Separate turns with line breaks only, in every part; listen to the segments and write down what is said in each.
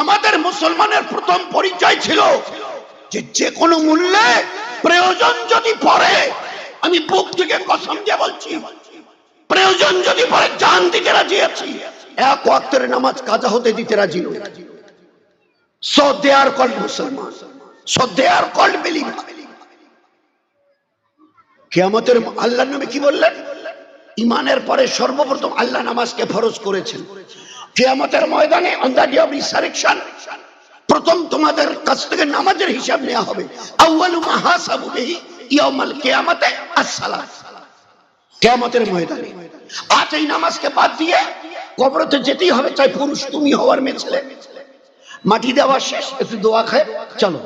আমাদের মুসলমানের প্রথম পরিচয় ছিল যে যে কোনো মূল্যে প্রয়োজন যদি পড়ে, আমি বুক থেকে কসম দিয়ে বলছি, প্রয়োজন যদি পড়ে, জান দিতে রাজি আছি। এক ওয়াক্তের নামাজ কাজা হতে দিতে রাজি নই। সো দে আর কল্ড মুসলমান so they are called believe কিয়ামতের আল্লাহর নামে কি বললেন? ইমানের পরে সর্বপ্রথম আল্লাহ নামাজকে ফরজ করেছেন। কিয়ামতের ময়দানে প্রথম তোমাদের কাছ থেকে নামাজের হিসাব নেওয়া হবে। ময়দানে। আজ এই নামাজকে বাদ দিয়ে কবরতে যেতেই হবে, চাই পুরুষ তুমি হওয়ার মেয়ে ছেলে। মাটি দেওয়া শেষ, একটু দোয়া খায়, চলো।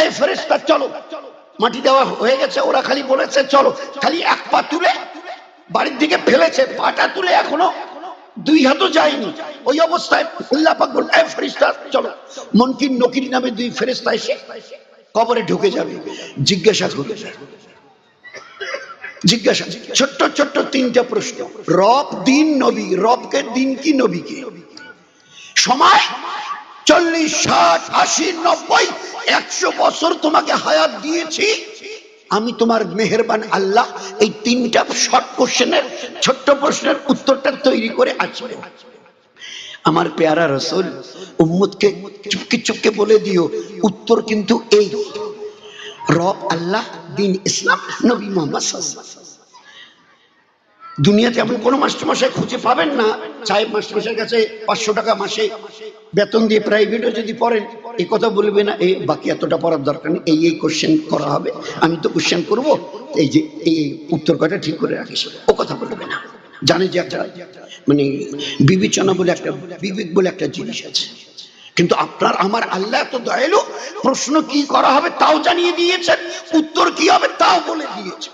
এই ফেরেস্তা চলো। মাটি দেওয়া হয়ে গেছে, ওরা খালি বলেছে, চলো। খালি এক পা তুলে, বাড়ির দিকে ফেলেছে, পাটা তুলে এখনও দুই হাতও যায়নি। ওই অবস্থায় চলো। মনকির নকির নামে দুই ফেরেশতা এসে কবরে ঢুকে যাবে। জিজ্ঞাসা করবে। জিজ্ঞাসা। ছোট্ট ছোট্ট তিনটা প্রশ্ন। রব দিন নবী, রবকে দিন কি নবী নবীকে? সময় চল্লিশ, ষাট, আশি, নব্বই, একশো বছর তোমাকে হায়াত দিয়েছি। আমি তোমার মেহেরবান আল্লাহ এই তিনটা শর্ট কোশ্চেনের ছোট্ট প্রশ্নের উত্তরটা তৈরি করে আছি আমার পেয়ারা রসুল, উম্মতকে চুপকে চুপকে বলে দিও, উত্তর কিন্তু এই। রব আল্লাহ, দিন ইসলাম, নবী মোহাম্মদ। দুনিয়াতে এমন কোনো মাস্টারমশাই খুঁজে পাবেন না সাহেব মাস্টারমশাইয়ের কাছে পাঁচশো টাকা মাসে বেতন দিয়ে প্রাইভেটও যদি পড়েন। এই কথা বলবে না, এই বাকি এতটা পড়ার দরকার নেই, এই এই কোশ্চেন করা হবে। আমি তো কোশ্চেন করব, এই যে, এই উত্তর কটা ঠিক করে রাখিস। ও কথা বলবে না। জানে যে একটা মানে বিবেচনা বলে একটা, বিবেক বলে একটা জিনিস আছে। কিন্তু আপনার, আমার আল্লাহ এত দয়ালু, প্রশ্ন কি করা হবে তাও জানিয়ে দিয়েছেন, উত্তর কি হবে তাও বলে দিয়েছে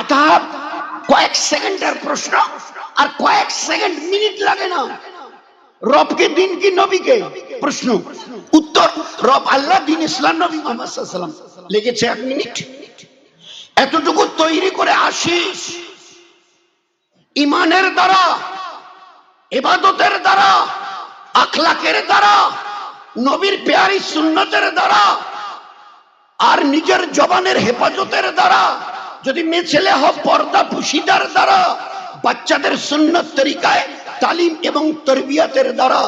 আধা, কয়েক সেকেন্ডের প্রশ্ন, আর কয়েক সেকেন্ড মিনিট লাগে না। রবকে, দিন কি নবীকে? প্রশ্ন। উত্তর, রব আল্লাহ, দিন ইসলাম নবী মোহাম্মদ লেগেছে এক মিনিট। এতটুকু তৈরি করে আসিস ইমানের দ্বারা এবাদতের দ্বারা, আখলাকের দ্বারা, নবীর পেয়ারি সুন্নতের দ্বারা, আর নিজের জবানের হেফাজতের দ্বারা, যদি মেয়ে ছেলে হোক পর্দা পুশিদার দ্বারা, বাচ্চাদের সুন্নত তরিকায় তালিম এবং তরবিয়াতের দ্বারা,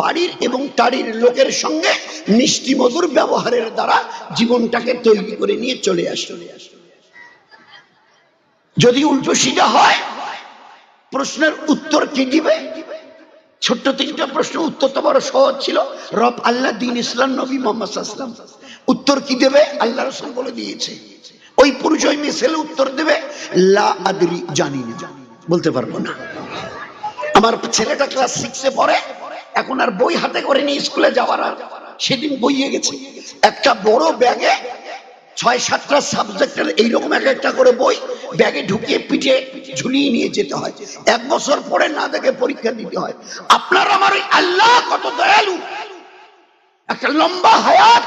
বাড়ির এবং তাড়ির লোকের সঙ্গে মিষ্টি মধুর ব্যবহারের দ্বারা জীবনটাকে তৈরি করে নিয়ে চলে আসে। যদি উল্টো সিধা হয়, প্রশ্নের উত্তর কি দিবে? ছোট্ট তিনটা প্রশ্ন, উত্তর তো বড় সহজ ছিল। রব আল্লাহ দিন ইসলাম, নবী মোহাম্মদ আসলাম উত্তর কি দেবে? আল্লাহ রসুল বলে দিয়েছে। ওই পুরুষ ওই মেয়ে উত্তর দেবে, লা আদরি জানি না, বলতে পারব না। আমার ছেলেটা ক্লাস সিক্সে পড়ে, এখন আর বই হাতে করে নিয়ে স্কুলে যাওয়ার আর সেদিন বইয়ে গেছে। একটা বড় ব্যাগে ছয় সাতটা সাবজেক্টের এইরকম এক একটা করে বই ব্যাগে ঢুকিয়ে পিঠে ঝুলিয়ে নিয়ে যেতে হয়। এক বছর পরে না দেখে পরীক্ষা দিতে হয়। আপনার আমার ওই আল্লাহ কত দয়ালু! একটা লম্বা হায়াত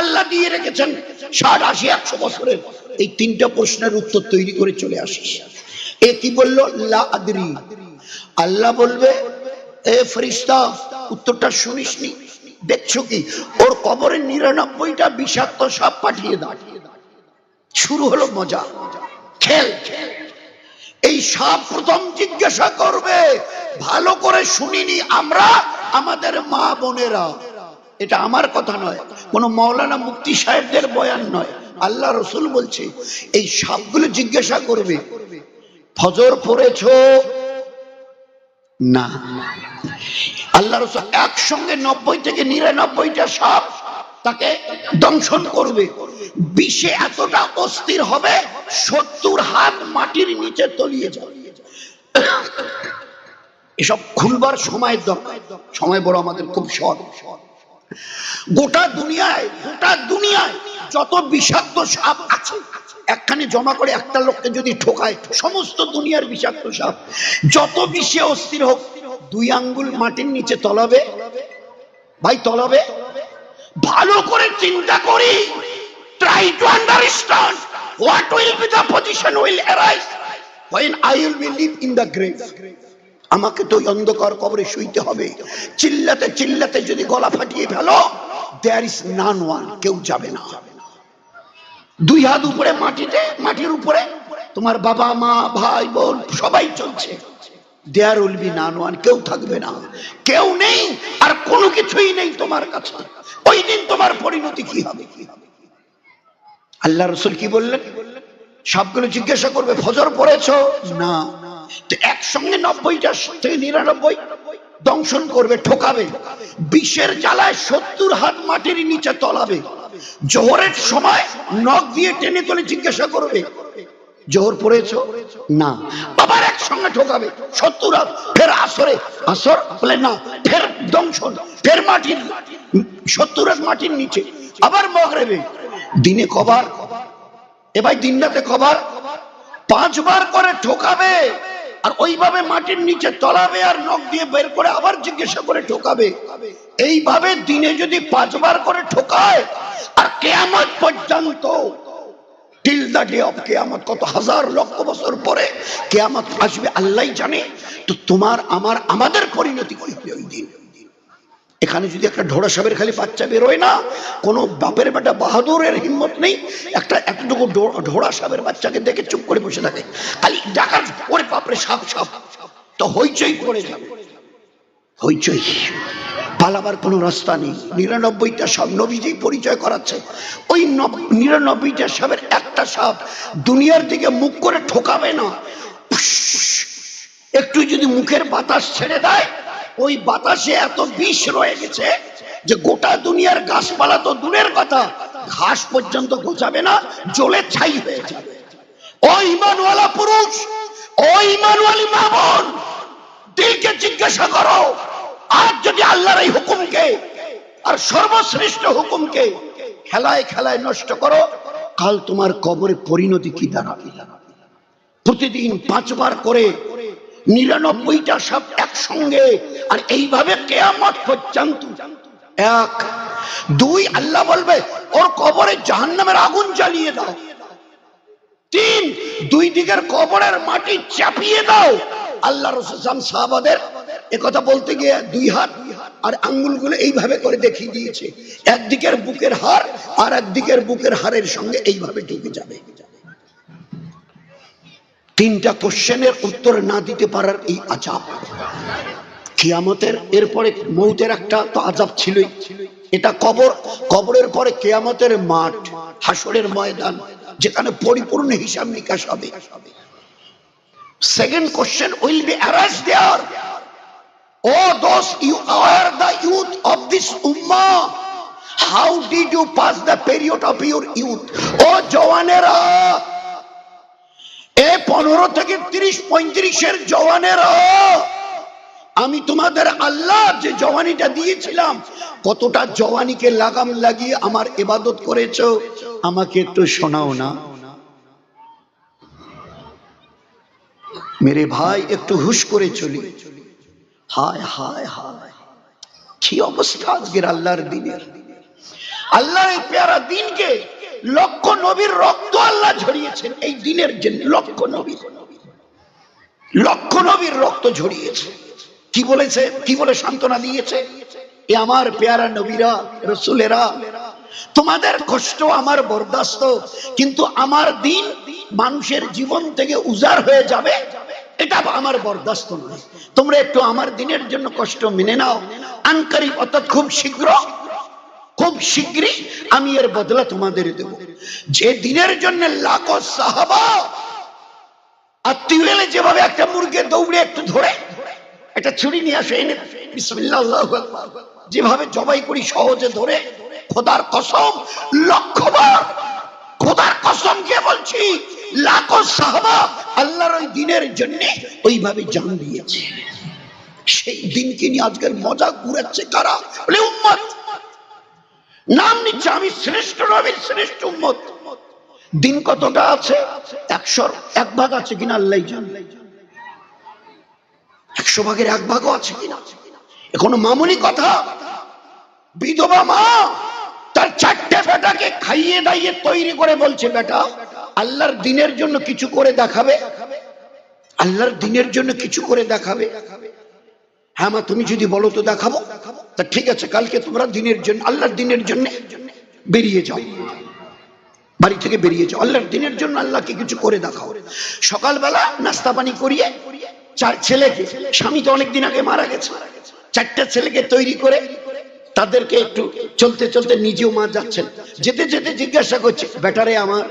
আল্লাহ দিয়ে রেখেছেন। ষাট, আশি, একশো বছরের। এই তিনটা প্রশ্নের উত্তর তৈরি করে চলে আসিস। এ কি বলল? লা আদরি। আল্লাহ বলবে, এ ফরিস্তা উত্তরটা শুনিসনি? দেখছ কি? ওর কবরের নিরানব্বইটা বিষাক্ত সাপ পাঠিয়ে দাও। শুরু হলো মজা। খেল। এই সাপ প্রথম জিজ্ঞাসা করবে, ভালো করে শুনিনি আমরা, আমাদের মা বোনেরা। এটা আমার কথা নয়। কোন মৌলানা মুক্তি সাহেবদের বয়ান নয়। আল্লাহ রসুল বলছে, এই সাপগুলো জিজ্ঞাসা করবে ফজর পড়েছো? না। আল্লাহ রসুল একসঙ্গে নব্বই থেকে নিরানব্বইটা সাপ তাকে দংশন করবে। বিষে এতটা অস্থির হবে, সত্তর হাত মাটির নিচে তলিয়ে যাবে। এসব খুলবার দরকার সময় বড় আমাদের খুব শর্ট। গোটা দুনিয়ায় গোটা দুনিয়ায় যত বিষাক্ত সাপ আছে, একখানে জমা করে একটা লোককে যদি ঠোকায়, সমস্ত দুনিয়ার বিষাক্ত সাপ, যত বিষে অস্থির হোক, দুই আঙ্গুল মাটির নিচে তলাবে, ভাই তলাবে। ভালো করে চিন্তা করি try to understand what will be the position will arise when I will be live in the grave. আমাকে তো অন্ধকার কবরে শুইতে হবে। চিল্লাতে চিল্লাতে যদি গলা ফাটিয়ে ফেলো দেয়ার ইস নান ওয়ান কেউ যাবে না। দুই হাত উপরে মাটিতে, মাটির উপরে তোমার বাবা, মা, ভাই, বোন, সবাই চলছে। দেয়ার উইল বি নান কেউ থাকবে না। কেউ নেই, আর কোনো কিছুই নেই তোমার কাছে। ওই দিন তোমার পরিণতি কি হবে? কি হবে আল্লাহ রসুল কি বললেন? সবগুলো জিজ্ঞাসা করবে, ফজর পড়েছ? না। একসঙ্গে নব্বইটা থেকে নিরানব্বই। দংশন করবে, ঠোকাবে। বিষের জ্বালায় সত্তর হাত মাটির নিচে তলাবে। জোহরের সময় নখ দিয়ে টেনে তুলে জিজ্ঞাসা করবে, জোহর পড়েছ? না। আবার একসঙ্গে ঠোকাবে। সত্তর হাত। ফের আসরে। আসর? বলে না। ফের দংশন। ফের মাটির সত্তর হাত মাটির নিচে। আবার মগরেবে দিনে কবার। এবার দিন রাতে কবার? পাঁচবার করে ঠোকাবে। আর ওইভাবে মাটির নিচে তলাবে আর নখ দিয়ে বের করে আবার জিজ্ঞাসা করে ঠোকাবে। এইভাবে দিনে যদি পাঁচবার করে ঠোকায়, আর কেয়ামত পর্যন্ত আমার, আমাদের পরিণতি কি হবে? ওই দিন এখানে যদি একটা ঢোড়া সাবের খালি বাচ্চা বেরোয় না, কোনো বাপের বেটা বাহাদুরের হিম্মত নেই, একটা এতটুকু ঢোড়া সাবের বাচ্চাকে দেখে চুপ করে বসে থাকে। খালি ডাকার ওরে বাপরে সাপ সাপ। তো হইচই পড়ে যাবে। হইচই। পালাবার কোনো রাস্তা নেই। নিরানব্বইটা সাপ নবীজি পরিচয় করাচ্ছে। ওই নব- নিরানব্বইটা সাপের একটা সাপ দুনিয়ার দিকে মুখ করে ঠোকাবে না। একটু যদি মুখের বাতাস ছেড়ে দেয় ওই বাতাসে এত বিষ রয়ে গেছে যে গোটা দুনিয়ার গাছপালা তো দূরের কথা। ঘাস পর্যন্ত গোছাবে না জ্বলে ছাই হয়ে যাবে। ও পুরুষ, ও ইমানওয়ালি মা বোন দিলকে জিজ্ঞাসা করো, আজ যদি আল্লাহর এই হুকুমকে আর সর্বশ্রেষ্ঠ হুকুমকে খেলায় খেলায় নষ্ট করো, কাল তোমার কবরে পরিণতি কি দাঁড়াবে? প্রতিদিন পাঁচবার করে নিরানব্বইটা সব একসঙ্গে, আর এইভাবে কেয়ামত পর্যন্ত। এক, দুই, আল্লাহ বলবে, ওর কবরে জাহান্নামের আগুন জ্বালিয়ে দাও। তিন, দুই দিকের কবরের মাটি চাপিয়ে দাও। আল্লাহ রসুলাম সাহাবাদের কথা বলতে গিয়ে দুই হাত আর আঙ্গুলগুলো এইভাবে করে দেখিয়ে দিয়েছে। একদিকের বুকের হার আর একদিকের বুকের হারের সঙ্গে এইভাবে ঢুকে যাবে। তিনটা কোশ্চেনের উত্তর না দিতে পারার এই আজাব। কিয়ামতের, এরপরে মৌতের একটা তো আজাব ছিলই। এটা কবর, কবরের পরে কেয়ামতের মাঠ হাসরের ময়দান, যেখানে পরিপূর্ণ হিসাব নিকাশ হবে। Second question will be arise there O those you are the youth of this Umma how did you pass the period of your youth ও জওয়ানেরা এ পনেরো থেকে তিরিশ পঁয়ত্রিশের জওয়ানেরা, আমি তোমাদের আল্লাহ যে জওয়ানিটা দিয়েছিলাম, কতটা জওয়ানিকে লাগাম লাগিয়ে আমার ইবাদত করেছ, আমাকে একটু শোনাও না। মেরে ভাই, একটু হুশ করে চলি। হায় হায় হায়, কি অবস্থা আজকের আল্লাহর দিনের। আল্লাহর এই পেয়ারা দিনকে লক্ষ নবীর রক্ত আল্লাহ ঝরিয়েছেন। এই দিনের জন্য লক্ষ নবীর লক্ষ নবীর রক্ত ঝরিয়েছে। কি বলেছে? কি বলে সান্ত্বনা দিয়েছে? এ আমার পেয়ারা নবীরা, রসুলেরা, তোমাদের কষ্ট আমার বরদাস্ত, কিন্তু আমার দিন মানুষের জীবন থেকে উজাড় হয়ে যাবে, এটা আমার বরদাস্ত নয়। তোমরা একটু আমার দিনের জন্য কষ্ট মেনে নাও। আনকারি অর্থাৎ খুব শীঘ্র খুব শীঘ্রই আমি এর বদলা তোমাদের দেব। যে দিনের জন্য লাখো সাহাবা আত্মীয় এলে যেভাবে একটা মুরগে দৌড়ে একটু ধরে, একটা ছুরি নিয়ে আসে, এনে বিসমিল্লাহ যেভাবে জবাই করি সহজে ধরে, খোদার কসম, লক্ষবার খোদার কসম কে বলছি, লাখো সাহাবা আল্লাহর ওই দিনের জন্য ওইভাবে জান দিয়েছে। সেই দিনকে নিয়ে আজকের মজা ঘুরাচ্ছে কারা? বলে উম্মত নাম নিচ্ছে, আমি শ্রেষ্ঠ নবীর শ্রেষ্ঠ উম্মত। দিন কতটা আছে? একশোর এক ভাগ আছে কিনা আল্লাহ একশো ভাগের এক ভাগও আছে কিনা? এখনও মামুনি কথা? বিধবা মা তার চারটে বেটাকে খাইয়ে দাইয়ে তৈরি করে বলছে, বেটা, আল্লাহর দিনের জন্য কিছু করে দেখাবে? আল্লাহর দিনের জন্য কিছু করে দেখাবে? হ্যাঁ মা, তুমি যদি বলো তো দেখাবো। তা ঠিক আছে, কালকে তোমরা দিনের জন্য, আল্লাহর দিনের জন্য বেরিয়ে যাও। বাড়ি থেকে বেরিয়ে যাও। আল্লাহর দিনের জন্য আল্লাহকে কিছু করে দেখাও। সকালবেলা নাস্তা পানি করিয়ে চার ছেলেকে, স্বামী তো অনেকদিন আগে মারা গেছে, চারটা ছেলেকে তৈরি করে তাদেরকে একটু চলতে চলতে নিজেও মা যাচ্ছেন। যেতে যেতে জিজ্ঞাসা করছে, বেটারে আমার,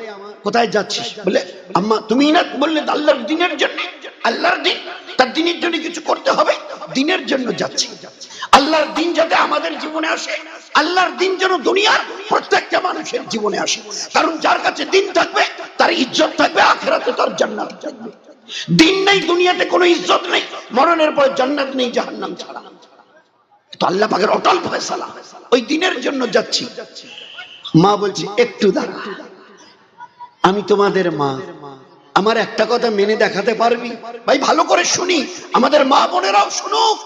কোথায় যাচ্ছিস? বলে, আম্মা, তুমি না বললে আল্লাহর দিনের জন্য আল্লাহর দিন, তার দিনের জন্য কিছু করতে হবে, দিনের জন্য যাচ্ছি। আল্লাহর দিন যাতে আমাদের জীবনে আসে, আল্লাহর দিন যেন দুনিয়ার প্রত্যেকটা মানুষের জীবনে আসে। কারণ যার কাছে দিন থাকবে, তার ইজ্জত থাকবে, আখেরাতে তার জান্নাত থাকবে। দিন নেই, দুনিয়াতে কোনো ইজ্জত নেই, মরণের পর জান্নাত নেই, জাহান্নাম ছাড়া। তো আল্লাহ পাকের অটল ফয়সালা, ওই দিনের জন্য যাচ্ছি। মা বলছি, একটু দাঁড়া, আমি তোমাদের মা। আমার একটা কথা মেনে দেখাতে পারবি? ভাই, ভালো করে শুনি। আমাদের মা বোনেরাও শুনুক।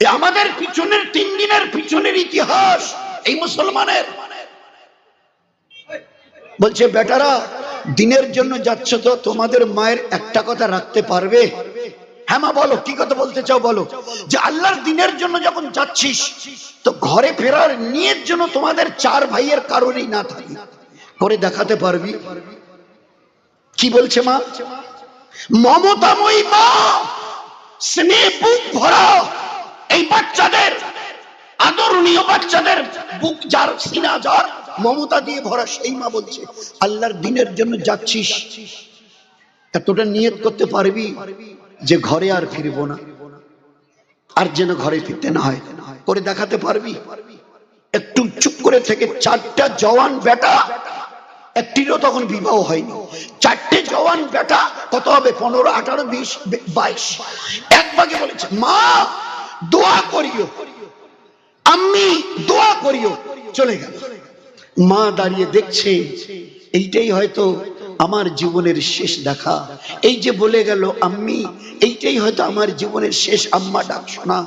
আমাদের পিছনের, তিন দিনের পিছনের ইতিহাস, এই মুসলমানের। বলছে, বেটারা, দিনের জন্য যাচ্ছ তো তোমাদের মায়ের একটা কথা রাখতে পারবে? হ্যাঁ মা, বলো, কি কথা বলতে চাও বলো? যে আল্লাহর দিনের জন্য যখন যাচ্ছিস, তো ঘরে ফেরার নিয়ের জন্য তোমাদের চার ভাইয়ের কারণেই না থাকি। করে দেখাতে পারবি? কি বলছে মা? মমতাময়ী মা, স্নেহ বুক ভরা এই বাচ্চাদের, আদরণীয় বাচ্চাদের বুক যার সিনা যার, মমতা দিয়ে ভরা সেই মা বলছে, আল্লাহর দিনের জন্য যাচ্ছিস, এতটা নিয়ত করতে পারবি যে ঘরে আর ফিরব না। আর যেন ঘরে ফিরতে না হয়, করে দেখাতে পারবি? একটু চুপ করে থেকে চারটা জওয়ান বেটা একটিরও তখন বিবাহ হয়নি। চারটে জওয়ান বেটা, কত হবে? পনেরো, আঠারো, বিশ বাইশ। এক ভাগে বলেছে, মা, দোয়া করিও। আমি দোয়া করিও। চলে গেল। মা দাঁড়িয়ে দেখছে, এইটাই হয়তো আমার জীবনের শেষ দেখা। এই যে বলে গেল, আম্মি, এইটাই হয়তো আমার জীবনের শেষ আম্মা ডাক শোনা।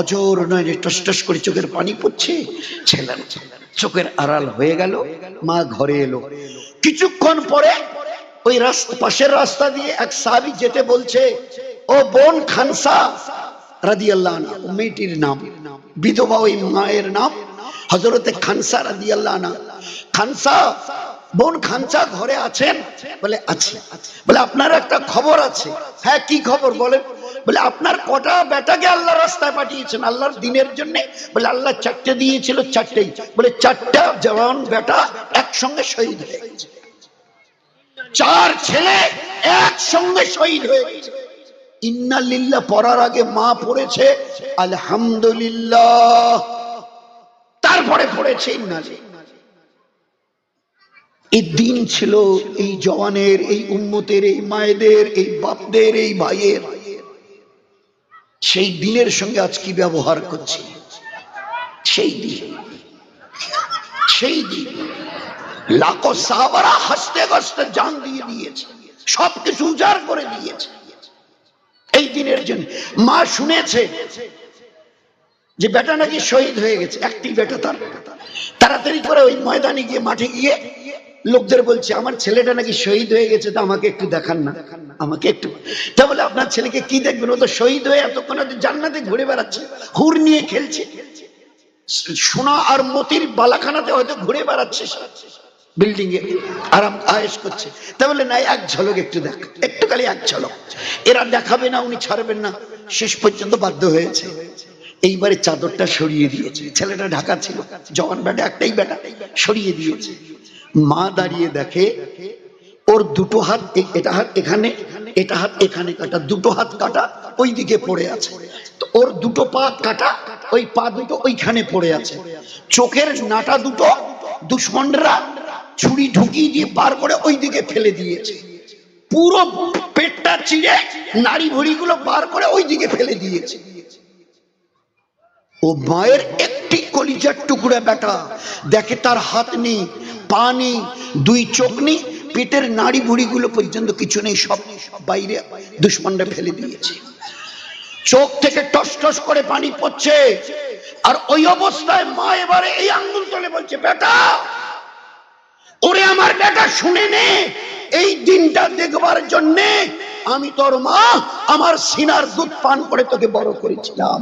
অজর নয় টস টস করে চোখের পানি পড়ছে। ছেলে চোখের আড়াল হয়ে গেল, মা ঘরে এলো। কিছুক্ষণ পরে ওই রাস্তা পাশের রাস্তা দিয়ে এক সাহাবি যেতে বলছে, ও বোন খানসা রাদি আল্লাহ মেয়েটির নাম, বিধবা ওই মায়ের নাম হজরতে খানসা রাদি আল্লাহ খানসা, বোন খানসা ঘরে আছেন? বলে, আছে। বলে, আপনার একটা খবর আছে। হ্যাঁ কি খবর বলেন? বলে, আপনার কটা বেটাকে আল্লাহ রাস্তায় পাঠিয়েছেন? আল্লাহর দিনের জন্য? বলে, আল্লাহ চারটে দিয়েছিল, চারটেই। বলে, চারটা জওয়ান বেটা একসঙ্গে শহীদ হয়ে চার ছেলে একসঙ্গে শহীদ হয়ে গেছে। ইন্নালিল্লাহ পড়ার আগে মা পড়েছে, আলহামদুলিল্লাহ। তারপরে পড়েছে ইন্নালিল্লাহ এই দিন ছিল এই জওয়ানের, এই উম্মতের, এই মায়েদের, এই বাপদের, এই ভাইয়ের সেই দিনের সঙ্গে আজ কি ব্যবহার করছি? সেই দিন। সেই দিন। লাখো সাহাবারা হাসতে হাসতে জান দিয়ে দিয়েছে, সবকিছু উজাড় করে দিয়েছে। এই দিনের জন্য মা শুনেছে যে বেটা নাকি শহীদ হয়ে গেছে, একটি বেটা তার। তাড়াতাড়ি করে ওই ময়দানে গিয়ে মাঠে গিয়ে লোকদের বলছে, আমার ছেলেটা নাকি শহীদ হয়ে গেছে, তা আমাকে একটু দেখান না। আমাকে একটু তা বলে, আপনার ছেলেকে কি দেখবেন? ও তো শহীদ হয়ে এতক্ষণ জান্নাতে ঘুরে বেড়াচ্ছে, হুর নিয়ে খেলছে। সোনা আর মতির বালাখানাতে হয়তো ঘুরে বেড়াচ্ছে বিল্ডিং এ আরাম আয়েস করছে। তা বলে, না, এক ঝলক একটু দেখ, একটু খালি এক ঝলক। এরা দেখাবে না, উনি ছাড়বেন না। শেষ পর্যন্ত বাধ্য হয়েছে। এইবারে চাদরটা সরিয়ে দিয়েছে। ছেলেটা ঢাকা ছিল জওয়ান বেটা একটাই বেটা সরিয়ে দিয়েছে। মা দাঁড়িয়ে দেখে, ওর দুটো হাত এটা হাত এখানে, এটা হাত এখানে কাটা, দুটো হাত কাটা ওই দিকে পড়ে আছে। ওর দুটো পা কাটা, ওই পা দুটো ওইখানে পড়ে আছে। চোখের নাটা দুটো দুশ্মনরা ছুরি ঢুকিয়ে দিয়ে বার করে ওই দিকে ফেলে দিয়েছে। পুরো পেটটা চিড়ে নাড়ি ভুড়িগুলো বার করে ওই দিকে ফেলে দিয়েছে। ও মায়ের একটি কলিজার টুকরা বেটা, দেখে তার হাত নেই। পা নেই দুই চোখ নেই পেটের নাড়ি ভুড়িগুলো পর্যন্ত কিছু নেই, সব বাইরে দুশ্মনরা ফেলে দিয়েছে। চোখ থেকে টস টস করে পানি পড়ছে। আর ওই অবস্থায় মা এবারে এই আঙ্গুল তোলে বলছে, বেটা, ওরে আমার বেটা, শুনে নে, এই দিনটা দেখবার জন্যে আমি তোর মা আমার সিনার দুধ পান করে তোকে বড় করেছিলাম।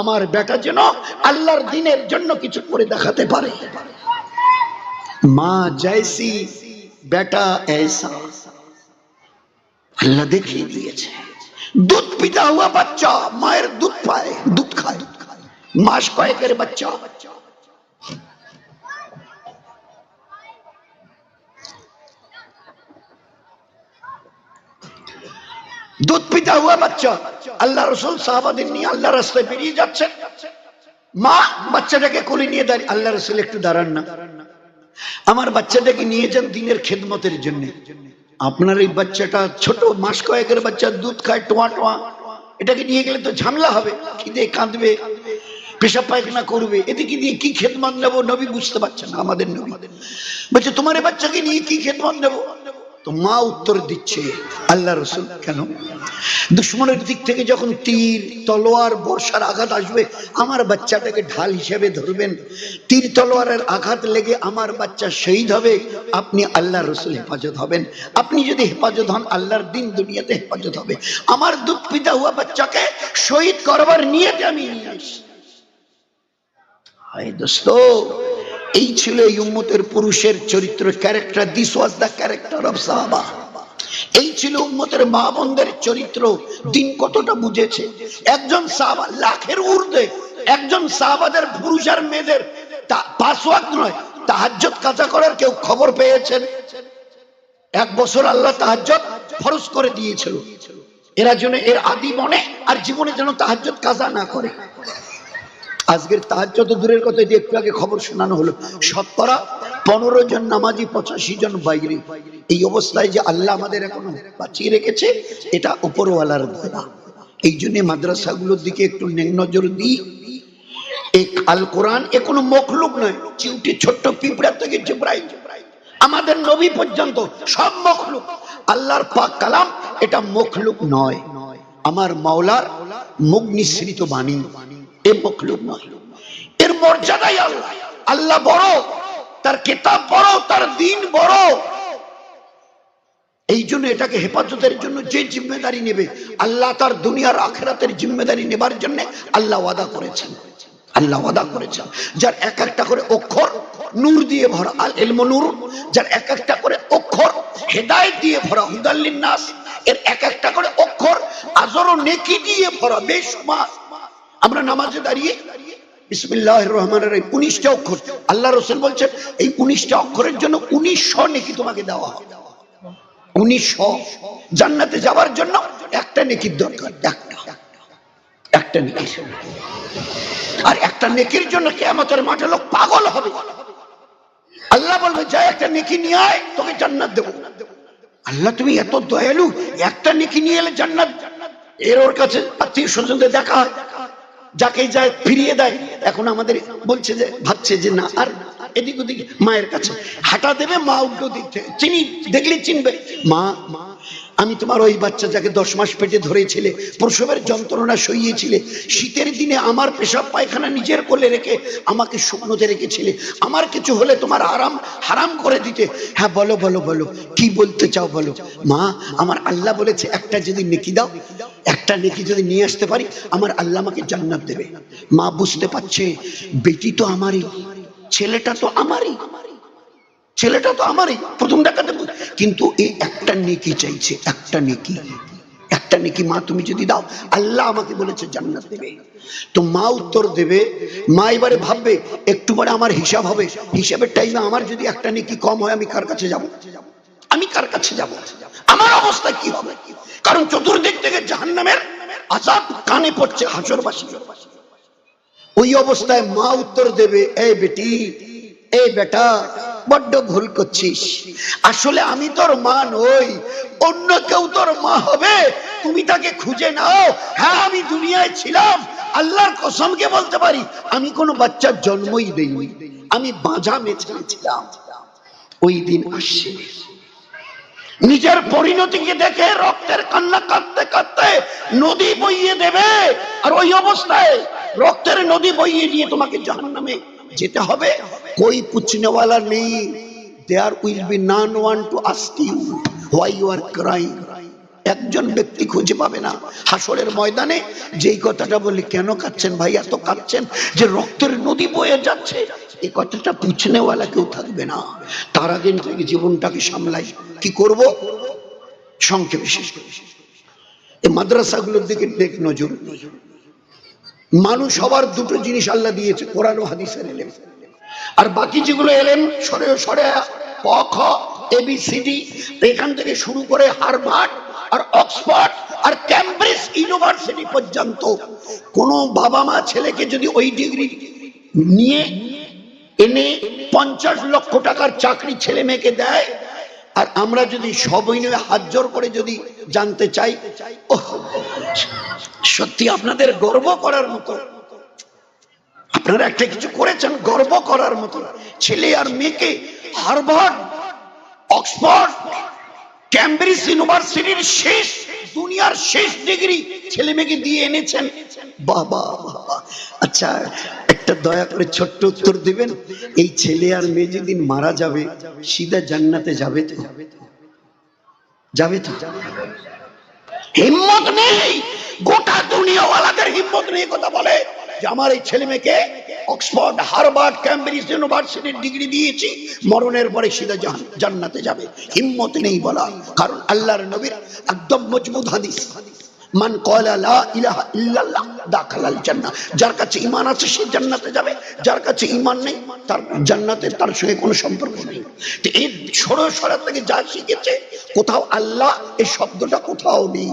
আমার বেটা যেন আল্লাহর দিনের জন্য কিছু করে দেখাতে পারে। মা জৈসি বেটা ऐसा। আল্লাহ দেখিয়ে দিয়েছে দুধ পিতা হুয়া বাচ্চা মায়ের দুধ পায় দুধ খায় মাস কয়েকের বাচ্চা দুধ পিতা হুয়া বাচ্চা আল্লাহ রসুল সাহাবাদের নিয়ে আল্লাহ রাস্তায় বেরিয়ে যাচ্ছে মা বাচ্চাটাকে কোলে নিয়ে দাঁড়িয়ে আল্লাহ রসুল একটু দাঁড়ান না আমার বাচ্চাটাকে নিয়ে যান দিনের খেদমতের জন্য। আপনার এই বাচ্চাটা ছোট, মাস কয়েকের বাচ্চা, দুধ খায়, টোয়া টোয়া। এটাকে নিয়ে গেলে তো ঝামেলা হবে। খিদে কাঁদবে, পেশাব পায়খানা করবে। এদিকে দিয়ে কি খেদমত নেব নবী বুঝতে পারছে না আমাদের নবী। বলছে, তোমার এই বাচ্চাকে নিয়ে কি খেদমত নেব? তো মা উত্তর দিচ্ছে, আল্লাহ রসুল, কেন? দুশ্মনের দিক থেকে যখন তীর, তলোয়ার, বর্ষার আঘাত আসবে, আমার বাচ্চাটাকে ঢাল হিসেবে ধরবেন। তীর, তলোয়ারের আঘাত লেগে আমার বাচ্চা শহীদ হবে। আপনি আল্লাহ রসুল হেফাজত হবেন। আপনি যদি হেফাজত হন, আল্লাহর দিন দুনিয়াতে হেফাজত হবে। আমার দুধ পিতা হুয়া বাচ্চাকে শহীদ করবার আমি নিয়ে দোস্ত, এই ছিল এই উম্মতের পুরুষের চরিত্র character this was the character of সাহাবা। এই ছিল উম্মতের মা বোনদের চরিত্র। দিন কতটা বুঝেছে? একজন সাহাবা লাখের ঊর্ধ্বে, একজন সাহাবাদের পুরুষ আর মেয়েদের পাসওয়াক নয় তাহাজ্জত কাজা করার কেউ খবর পেয়েছেন? এক বছর আল্লাহ তাহাজ্জত ফরজ করে দিয়েছিল। এরা যেন এর আদি মনে আর জীবনে যেন তাহাজ্জত কাজা না করে। আজকের তাহার যত দূরের কথা এটি একটু আগে খবর শোনানো হলো, শতকরা পনেরো জন নামাজি, পঁচাশি জন বাইরে। এই অবস্থায় যে আল্লাহ আমাদের এখনও বাঁচিয়ে রেখেছে, এটা উপরওয়ালার দয়া। এই জন্য মাদ্রাসাগুলোর দিকে একটু নজর দিই। আল কোরআন এ কোনো মখলুক নয়, চিউটি ছোট্ট থেকে আমাদের নবী পর্যন্ত সব মখলুক। আল্লাহর পাক কালাম, এটা মখলুক নয়। আমার মাওলার মুখ নিঃসৃত বাণী, এ মখলুক নয়। এর মর্যাদাই আল্লাহ। আল্লাহ বড়। তার কেতাব বড়, তার দিন বড়। এই জন্য এটাকে হেফাজতের জন্য যে জিম্মেদারি নেবে, আল্লাহ তার দুনিয়ার আখেরাতের জিম্মেদারি নেবার জন্য আল্লাহ ওয়াদা করেছেন। আল্লাহ ওয়াদা করেছেন। যার এক একটা করে অক্ষর নূর দিয়ে ভরা, আল নূর। যার এক একটা করে অক্ষর দিয়ে ভরা এর এক একটা করে অক্ষর নেকি দিয়ে ভরা, বেশমাস। আমরা নামাজে দাঁড়িয়ে অক্ষর। এই অক্ষরের জন্য উনিশশো নেকি তোমাকে দেওয়া হবে উনিশশো জান্নাতে যাওয়ার জন্য একটা নেকির দরকার, একটা। একটা আর একটা নেকির জন্য কেমতের মাঠে লোক পাগল হবে। আল্লাহ বলবে, যা একটা নেকি নিয়ে আয়, তোকে জান্নাত দেবো। আল্লাহ, তুমি এত দয়ালু, একটা নেকি নিয়ে এলে জান্নাত। এর ওর কাছে আত্মীয় স্বজনদের দেখা হয়। যাকে যায় ফিরিয়ে দেয়, এখন আমাদের বলছে যে, ভাবছে যে না, আর এদিক ওদিক মায়ের কাছে হাঁটা দেবে, মা উল্টো দিক থেকে চিনি, দেখলে চিনবে। মা মা আমি তোমার ওই বাচ্চা যাকে দশ মাস পেটে ধরেছিলে, প্রসবের যন্ত্রণা সইয়েছিলে, শীতের দিনে আমার পেশাব পায়খানা নিজের কোলে রেখে আমাকে শুকনোতে রেখেছিলে, আমার কিছু হলে তোমার আরাম হারাম করে দিতে। হ্যাঁ বলো বলো বলো, কি বলতে চাও বলো? মা, আমার আল্লাহ বলেছে, একটা যদি নেকি দাও একটা নেকি যদি নিয়ে আসতে পারি, আমার আল্লাহ আমাকে জান্নাত দেবে। মা বুঝতে পারছে, বেটি তো আমারই, ছেলেটা তো আমারই, ছেলেটা তো আমারই, প্রথম ডাকাতে কিন্তু এই একটা নেকি চাইছে, একটা নেকি একটা নেকি মা তুমি যদি দাও, আল্লাহ আমাকে বলেছে জান্নাত দেবে। তো মা উত্তর দেবে, মা এবারে ভাববে, একটু পরে আমার হিসাব হবে। হিসাবের টাইমে আমার যদি একটা নেকি কম হয়, আমি কার কাছে যাব? আমি কার কাছে যাব? আমার অবস্থা কি হবে? কারণ চতুর্দিক থেকে জাহান্নামের আজাদ কানে পড়ছে হাসরবাসী ওই অবস্থায় মা উত্তর দেবে এই বেটি এই বেটা, বড্ড ভুল করছিস। আসলে আমি তোর মা নই, অন্য কেউ তোর মা হবে। তুমি তাকে খুঁজে নাও। হ্যাঁ আমি দুনিয়ায় ছিলাম। আল্লাহর কসমকে বলতে পারি, আমি কোনো বাচ্চার জন্মই দেইনি। আমি বাঁধা মেছে ছিলাম। ওই দিন আসছে নিজের পরিণতিকে দেখে রক্তের কান্না কাঁদতে কাঁদতে নদী বইয়ে দেবে। আর ওই অবস্থায় রক্তের নদী বইয়ে দিয়ে তোমাকে জাহান নামে যেতে হবে। কই পুছনেওয়ালা নেই। There will be none one to ask you why you are cry একজন ব্যক্তি খুঁজে পাবে না। হাসরের ময়দানে যেই কথাটা বলি কেন কাঁদছেন ভাই এত কাঁদছেন যে রক্তের নদী বয়ে যাচ্ছে। এই কথাটা পুছনেওয়ালা কেউ থাকবে না। তার থেকে জীবনটাকে সামলাই। কি করব? সংক্ষেপে শেষ করি। এই মাদ্রাসাগুলোর দিকে দেখ নজর। মানুষ সবার দুটো জিনিস আল্লাহ দিয়েছে, কোরআন ও হাদিসের এলেম। আর বাকি যেগুলো এলেন সরে সরে, ক এবিসিডি এখান থেকে শুরু করে হারভার্ড আর অক্সফোর্ড আর ক্যামব্রিজ ইউনিভার্সিটি পর্যন্ত কোন বাবা মা ছেলেকে যদি ওই ডিগ্রি নিয়ে এনে পঞ্চাশ লক্ষ টাকার চাকরি ছেলে মেয়েকে দেয়, আর আমরা যদি সবই নিয়ে হাত জোর করে যদি জানতে চাই সত্যি আপনাদের গর্ব করার মতো। আপনারা একটা কিছু করেছেন, গর্ব করার মতো। ছেলে আর মেয়েকে হারভার্ড, অক্সফোর্ড, ক্যামব্রিজ ইউনিভার্সিটির শেষ, দুনিয়ার শেষ ডিগ্রি ছেলে মেয়েকে দিয়ে এনেছেন। বাবা। আচ্ছা একটা দয়া করে ছোট্ট উত্তর দিবেন। এই ছেলে আর মেয়ে যেদিন মারা যাবে, সিধা জান্নাতে যাবে তো? যাবে তো? হিম্মত নেই। গোটা দুনিয়াওয়ালাদের হিম্মত নেই কথা বলে যে আমার এই ছেলে মেয়েকে অক্সফোর্ড হারবার্ড ক্যামব্রিজ ইউনিভার্সিটির ডিগ্রি দিয়েছি, মরণের পরে সিধা জান্নাতে যাবে। হিম্মত নেই বলা। কারণ আল্লাহর নবীর একদম মজবুত হাদিস। মান যার কাছে ঈমান আছে, সে জান্নাতে যাবে। যার কাছে ঈমান নেই, তার জান্নাতে তার সঙ্গে কোনো সম্পর্ক নেই। থেকে যা শিখেছে, কোথাও আল্লাহ এই শব্দটা কোথাও নেই।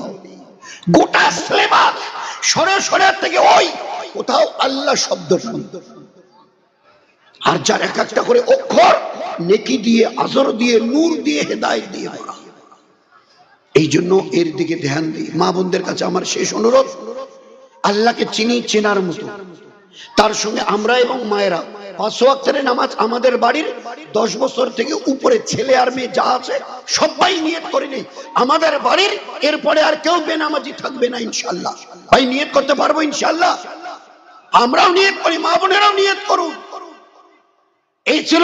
গোটা সিলেবাস সরে সরে থেকে ওই কোথাও আল্লাহ শব্দ আর যার এক একটা করে অক্ষর নেকি দিয়ে, আজর দিয়ে, নূর দিয়ে, হেদায়েত দিয়ে ভরা। এই জন্য এর দিকে ধ্যান দিই। মা বোনদের কাছে আমার শেষ অনুরোধ, আল্লাহকে চিনি, চেনার মতো। তার সঙ্গে আমরা এবং মায়েরা নামাজ আমাদের বাড়ির দশ বছর থেকে উপরে ছেলে আর মেয়ে যা আছে সবাই নিয়ত করে নেই। আমাদের বাড়ির এরপরে আর কেউ বেনামাজি থাকবে না ইনশাল্লাহ ভাই, নিয়ত করতে পারব ইনশাল্লাহ আমরাও নিয়ত করি, মা বোনেরাও নিয়ত করুন এই ছিল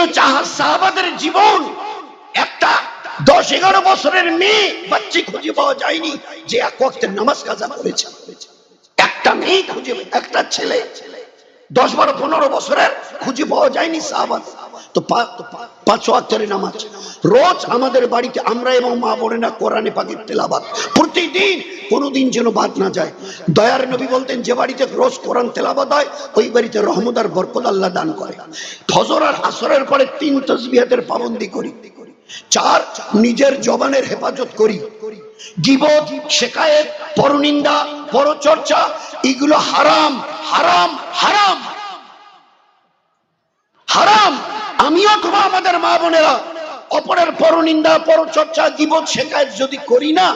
জীবন। একটা দশ এগারো বছরের মেয়ে বাচ্চি খুঁজে পাওয়া যায়নি, যে এক ওয়াক্তের নামাজ কাজা করেছে। একটা মেয়ে খুঁজে, একটা ছেলে। দশ বারো পনেরো বছরের খুঁজে পাওয়া যায়নি সাহাবাদ। তো পাঁচ নামাজ। রোজ আমাদের বাড়িতে আমরা এবং মা বোনেরা কোরআনে তেলাবাদ প্রতিদিন কোনোদিন যেন বাদ না যায়। দয়ার নবী বলতেন, যে বাড়িতে রোজ কোরআন তেলাবাদ হয়, ওই বাড়িতে রহমত আর বরকত আল্লাহ দান করে। ফজর আর আসরের পরে তিন তসবিহাতের পাবন্দি করি। চার, নিজের জবানের হেফাজত করি। গিবত শেখায়েত পরনিন্দা, পরচর্চা, এগুলো হারাম হারাম হারাম। হারাম। আমি অথবা আমাদের মা বোনেরা, অপরের পরনিন্দা, পরচর্চা, গিবত শেখায়ত যদি করি না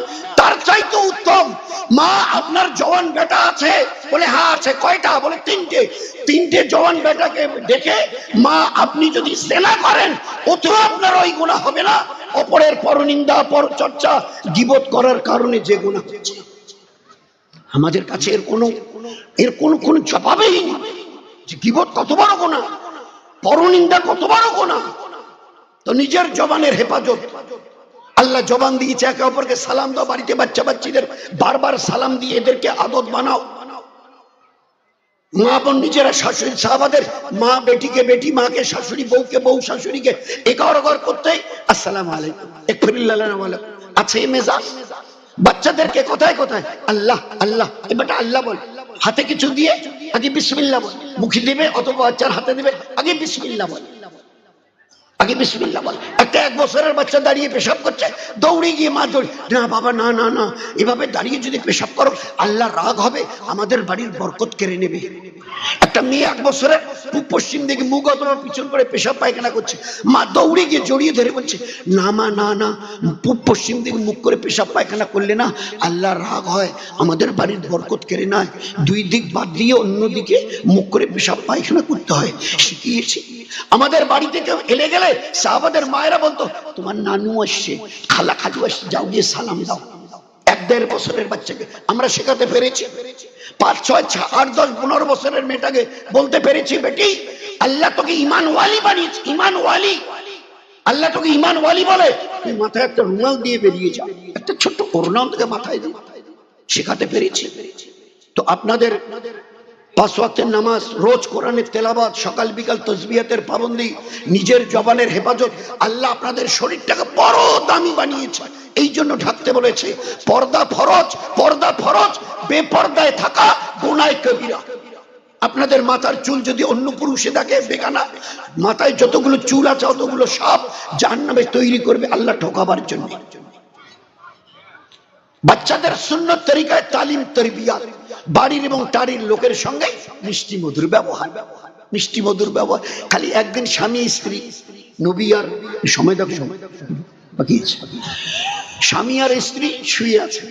তার চাইতে উত্তম। মা, আপনার জওয়ান বেটা আছে? বলে হ্যাঁ আছে। কয়টা? বলে, তিনটে। তিনটে জওয়ান বেটাকে দেখে, মা, আপনি যদি সেনা করেন ওতেও আপনার ওই গুণা হবে না। অপরের পরনিন্দা পরচর্চা গিবত করার কারণে যে গুণা হচ্ছে। আমাদের কাছে এর কোনো এর কোনো কোনো জবাবেই যে গিবত কত বড় গোনা পরনিন্দা কত বড় গোনা তো নিজের জবানের হেফাজত আল্লাহ জবান দিয়েছে একে অপরকে সালাম দাও, বাড়িতে বাচ্চা বাচ্চিদের বারবার সালাম দিয়ে এদেরকে আদত বানাও। মা বোন নিজেরা, শাশুড়ি, সাহাবাদের মা বেটিকে, বেটি মাকে, শাশুড়ি বউকে, বউ শাশুড়িকে এগর অগর করতে। আসসালাম আলাইকুম। আছে মেজাজ? বাচ্চাদেরকে কোথায় কোথায়? আল্লাহ আল্লাহ। এবারটা আল্লাহ বল। হাতে কিছু দিয়ে আগে বিসমিল্লাহ বল। মুখে দিবে অথবা বাচ্চার হাতে দিবে, আগে বিসমিল্লাহ বল। আগে বিসমিল্লাহ বল। একটা এক বছরের বাচ্চা দাঁড়িয়ে পেশাব করছে, দৌড়ে গিয়ে মা দৌড় না বাবা, না না না। এভাবে দাঁড়িয়ে যদি পেশাব করো আল্লাহ রাগ হবে, আমাদের বাড়ির বরকত কেড়ে নেবে। একটা মেয়ে এক বছরের পশ্চিম দিকে মুখ অথবা পিছন করে পেশাব পায়খানা করছে। মা দৌড়ে গিয়ে জড়িয়ে ধরে বলছে, না মা, না না, পূব পশ্চিম দিকে মুখ করে পেশাব পায়খানা করলে না আল্লাহ রাগ হয়, আমাদের বাড়ির বরকত কেড়ে নেয়। দুই দিক বাদ দিয়ে অন্যদিকে মুখ করে পেশাব পায়খানা করতে হয়। শিখিয়েছি। আমাদের বাড়িতে কেউ এলে গেলে সাহাবাদের মায়েরা বলতো, তোমার নানু আসছে, খালা খালু আসছে, যাও গিয়ে সালাম দাও। এক দেড় বছরের বাচ্চাকে আমরা শেখাতে পেরেছি। পাঁচ, ছয় আট, দশ, পনেরো বছরের মেয়েটাকে বলতে পেরেছি, বেটি, আল্লাহ তোকে ইমান ওয়ালি বানিয়েছে, ইমান ওয়ালি। আল্লাহ তোকে ইমান ওয়ালি বলে, তুই মাথায় একটা রুমাল দিয়ে বেরিয়ে যা, একটা ছোট্ট করোনা থেকে মাথায় দিয়ে শেখাতে পেরেছি। তো আপনাদের পাঁচ ওয়াক্তের নামাজ, রোজ কোরআনের তেলাবাদ সকাল, বিকাল পাবন্দি, নিজের জবানের হেফাজত, আল্লাহ আপনাদের শরীরটাকে বড় দামি বানিয়েছে। এই জন্য ঢাকতে বলেছে, পর্দা ফরজ পর্দা ফরজ, বেপর্দায় থাকা কবিরা। আপনাদের মাথার চুল যদি অন্য পুরুষে থাকে বেগানা, মাথায় যতগুলো চুল আছে, অতগুলো সাপ জাহান্নামে তৈরি করবে আল্লাহ ঠকাবার জন্য। বাচ্চাদের সুন্নত তরিকায় তালিম, তরবিয়াত। বাড়ির এবং টাড়ির লোকের সঙ্গে মিষ্টি মধুর ব্যবহার। মিষ্টি মধুর ব্যবহার। খালি একদিন স্বামী, স্ত্রী, নবী আর সময় দেখো। বাকি। স্বামী আর স্ত্রী শুয়ে আছে।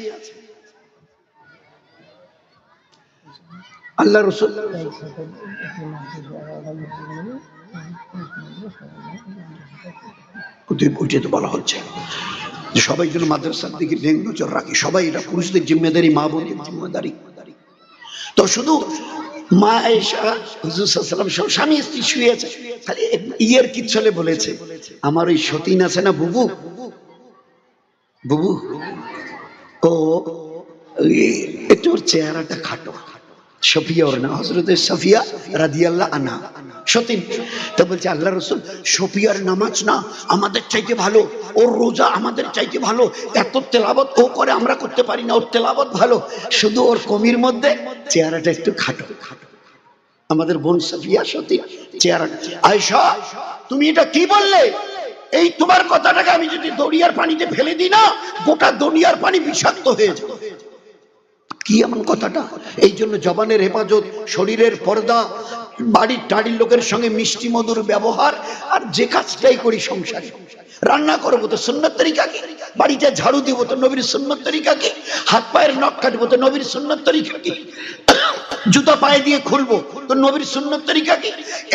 আল্লাহ রসুল ওদের ওইটা তো বলা হচ্ছে সবাই যেন মাদ্রাসার দিকে নজর রাখে। সবাই এটা পুরুষদের জিম্মেদারি, মা বোনের জিম্মেদারি। তো শুধু মা এসা সব স্বামী স্ত্রী খালি ইয়ের কিচ্ছলে বলেছে? আমার ওই সতীন আছে না বুবু? বুবু? ও একটু চেহারাটা খাটো। সফিয়া ওর না হজরতের সফিয়া রাদিয়াল্লাহ আনা সতীন তো বলছে আল্লাহ রসুল সফিয়ার নামাজ না আমাদের চাইতে ভালো ওর রোজা আমাদের চাইতে ভালো, এত তেলাবত ও করে আমরা করতে পারি না, ওর তেলাবত ভালো। শুধু ওর কমির মধ্যে চেহারাটা একটু খাটো। আমাদের বোন সফিয়া সতীন চেহারা আয়সা তুমি এটা কি বললে? এই তোমার কথাটাকে আমি যদি দরিয়ার পানিতে ফেলে দিই না, গোটা দরিয়ার পানি বিষাক্ত হয়ে যাবে। কি এমন কথাটা? এই জন্য জবানের হেফাজত, শরীরের পর্দা, বাড়ির টাড়ির লোকের সঙ্গে মিষ্টি মধুর ব্যবহার, আর যে কাজটাই করি সংসারে। রান্না করব তো সুন্নত তরিকা কি বাড়িতে ঝাড়ু দিব তো নবীর সুন্নত তরিকা কি হাত পায়ের নখ কাটবো তো নবীর সুন্নত তরিকা কি জুতা পায়ে দিয়ে খুলবো তো নবীর সুন্নত তরিকা কি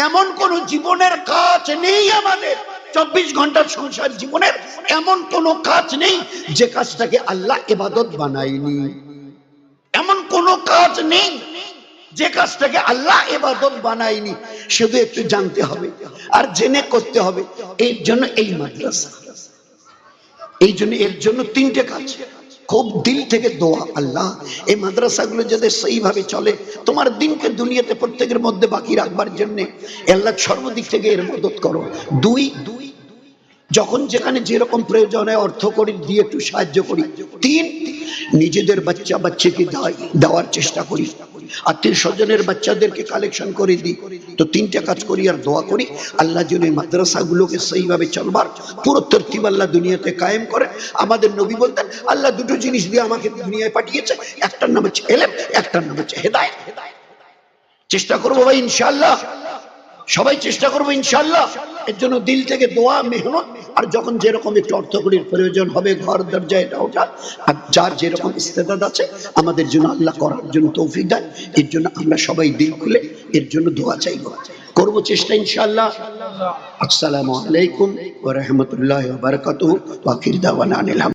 এমন কোন জীবনের কাজ নেই আমাদের। চব্বিশ ঘণ্টার সংসার জীবনের এমন কোন কাজ নেই যে কাজটাকে আল্লাহ এবাদত বানায়নি। এমন কোন কাজ নেই যে কাজটাকে আল্লাহ এবাদত বানায়নি, শুধু একটু জানতে হবে আর জেনে করতে হবে, এর জন্য এই মাদ্রাসা। এই জন্য এর জন্য তিনটে কাজ। খুব দিল থেকে দোয়া, আল্লাহ, এই মাদ্রাসাগুলো যাতে সেইভাবে চলে। তোমার দিনকে দুনিয়াতে প্রত্যেকের মধ্যে বাকি রাখবার জন্য আল্লাহ সর্বদিক থেকে এর মদত করো। দুই দুই যখন যেখানে যেরকম প্রয়োজন হয় অর্থ করি, দিয়ে একটু সাহায্য করি। তিন, নিজেদের বাচ্চা বাচ্চাকে দেওয়ার চেষ্টা করি। আত্মীয় স্বজনের বাচ্চাদেরকে কালেকশন করে দিই। তো তিনটা কাজ করি আর দোয়া করি। আল্লাহ যেন এই মাদ্রাসাগুলোকে সেইভাবে চলবার পুরো তরতিব আল্লাহ দুনিয়াতে কায়েম করে। আমাদের নবী বলতেন, আল্লাহ দুটো জিনিস দিয়ে আমাকে দুনিয়ায় পাঠিয়েছে। একটার নাম হচ্ছে এলেম, একটার নাম হচ্ছে হেদায়ত। চেষ্টা করব ভাই ইনশাল্লাহ সবাই চেষ্টা করব ইনশাল্লাহ এর জন্য দিল থেকে দোয়া, মেহনত, আর যখন যেরকম একটু অর্থকরীর প্রয়োজন হবে, ঘর, দরজা, এটা ওটা, আর যার যেরকম ইস্তেদাদ আছে, আমাদের জন্য আল্লাহ করার জন্য তৌফিক দেয় এর জন্য আমরা সবাই দিল খুলে এর জন্য দোয়া চাইব। করব চেষ্টা ইনশাল্লাহ আসসালামু আলাইকুম রাহমাতুল্লাহি হামদুলিল্লাহ।